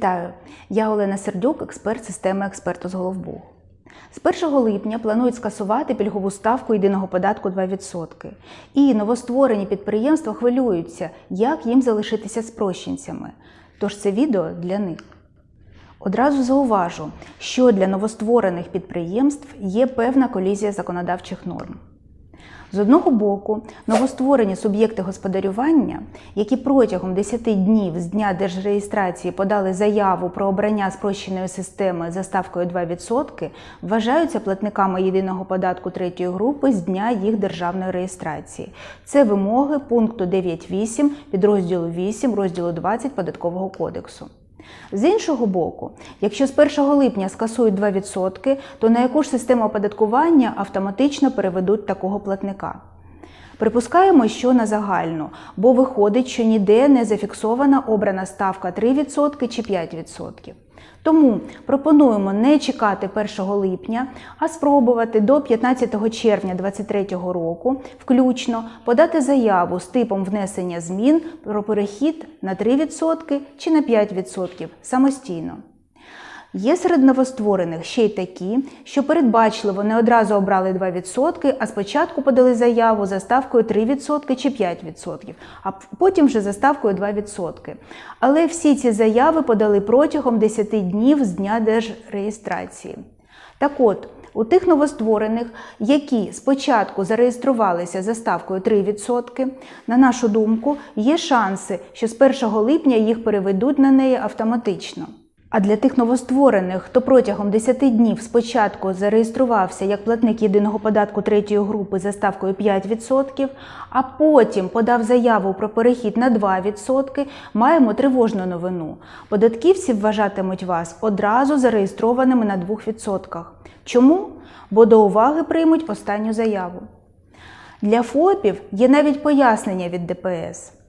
Вітаю! Я Олена Сердюк, експерт системи експерту з Головбугу. З 1 липня планують скасувати пільгову ставку єдиного податку 2%. І новостворені підприємства хвилюються, як їм залишитися спрощенцями. Тож це відео для них. Одразу зауважу, що для новостворених підприємств є певна колізія законодавчих норм. З одного боку, новостворені суб'єкти господарювання, які протягом 10 днів з дня держреєстрації подали заяву про обрання спрощеної системи за ставкою 2%, вважаються платниками єдиного податку третьої групи з дня їх державної реєстрації. Це вимоги пункту 9.8 підрозділу 8 розділу 20 податкового кодексу. З іншого боку, якщо з 1 липня скасують 2%, то на яку ж систему оподаткування автоматично переведуть такого платника? Припускаємо, що на загальну, бо виходить, що ніде не зафіксована обрана ставка 3% чи 5%. Тому пропонуємо не чекати 1 липня, а спробувати до 15 червня 2023 року включно подати заяву з типом внесення змін про перехід на 3% чи на 5% самостійно. Є серед новостворених ще й такі, що передбачливо не одразу обрали 2%, а спочатку подали заяву за ставкою 3% чи 5%, а потім вже за ставкою 2%. Але всі ці заяви подали протягом 10 днів з дня держреєстрації. Так от, у тих новостворених, які спочатку зареєструвалися за ставкою 3%, на нашу думку, є шанси, що з 1 липня їх переведуть на неї автоматично. А для тих новостворених, хто протягом 10 днів спочатку зареєструвався як платник єдиного податку третьої групи за ставкою 5%, а потім подав заяву про перехід на 2%, маємо тривожну новину. Податківці вважатимуть вас одразу зареєстрованими на 2%. Чому? Бо до уваги приймуть останню заяву. Для ФОПів є навіть пояснення від ДПС.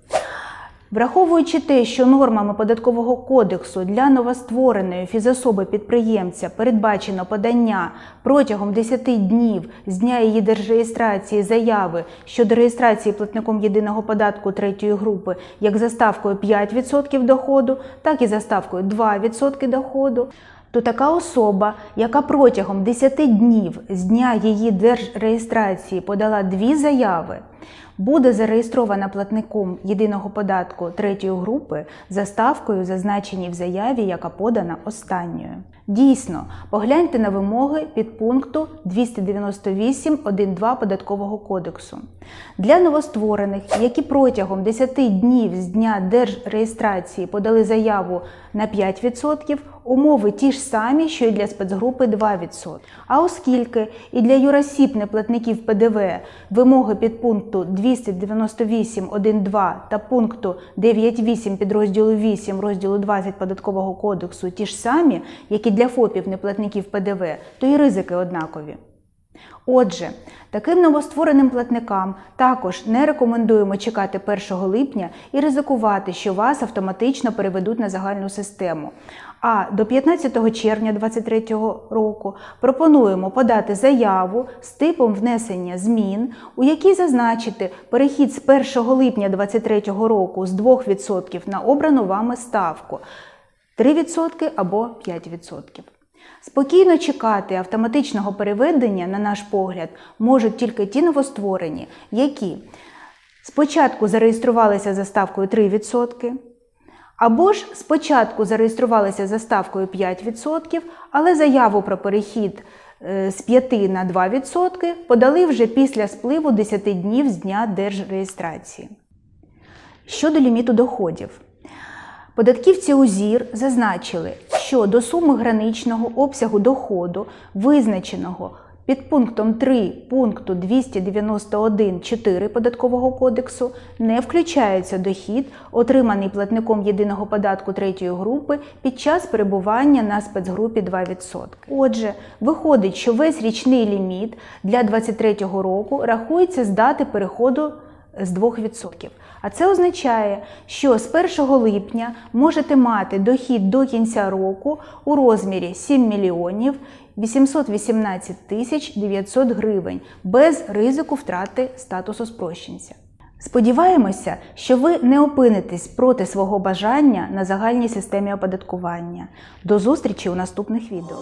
Враховуючи те, що нормами податкового кодексу для новоствореної фізособи підприємця передбачено подання протягом 10 днів з дня її держреєстрації заяви щодо реєстрації платником єдиного податку третьої групи як за ставкою 5% доходу, так і за ставкою 2% доходу. То така особа, яка протягом 10 днів з дня її держреєстрації подала дві заяви, буде зареєстрована платником єдиного податку третьої групи за ставкою, зазначеній в заяві, яка подана останньою. Дійсно, погляньте на вимоги підпункту 298.1.2 податкового кодексу. Для новостворених, які протягом 10 днів з дня держреєстрації подали заяву на 5%, умови ті ж самі, що й для спецгрупи 2%. А оскільки і для юросіб неплатників ПДВ вимоги підпункту 298.1.2 та пункту 9.8 підрозділу 8 розділу 20 податкового кодексу ті ж самі, як і для ФОПів неплатників ПДВ, то і ризики однакові. Отже, таким новоствореним платникам також не рекомендуємо чекати 1 липня і ризикувати, що вас автоматично переведуть на загальну систему. А до 15 червня 2023 року пропонуємо подати заяву з типом внесення змін, у якій зазначити перехід з 1 липня 2023 року з 2% на обрану вами ставку 3% або 5%. Спокійно чекати автоматичного переведення, на наш погляд, можуть тільки ті новостворені, які спочатку зареєструвалися за ставкою 3%, або ж спочатку зареєструвалися за ставкою 5%, але заяву про перехід е, з 5 на 2% подали вже після спливу 10 днів з дня держреєстрації. Щодо ліміту доходів. Податківці УЗІР зазначили, що до суми граничного обсягу доходу, визначеного під пунктом 3 пункту 291.4 податкового кодексу, не включається дохід, отриманий платником єдиного податку третьої групи під час перебування на спецгрупі 2%. Отже, виходить, що весь річний ліміт для 2023 року рахується з дати переходу з 2%. А це означає, що з 1 липня можете мати дохід до кінця року у розмірі 7 мільйонів 818 тисяч 900 гривень без ризику втрати статусу спрощенця. Сподіваємося, що ви не опинитесь проти свого бажання на загальній системі оподаткування. До зустрічі у наступних відео.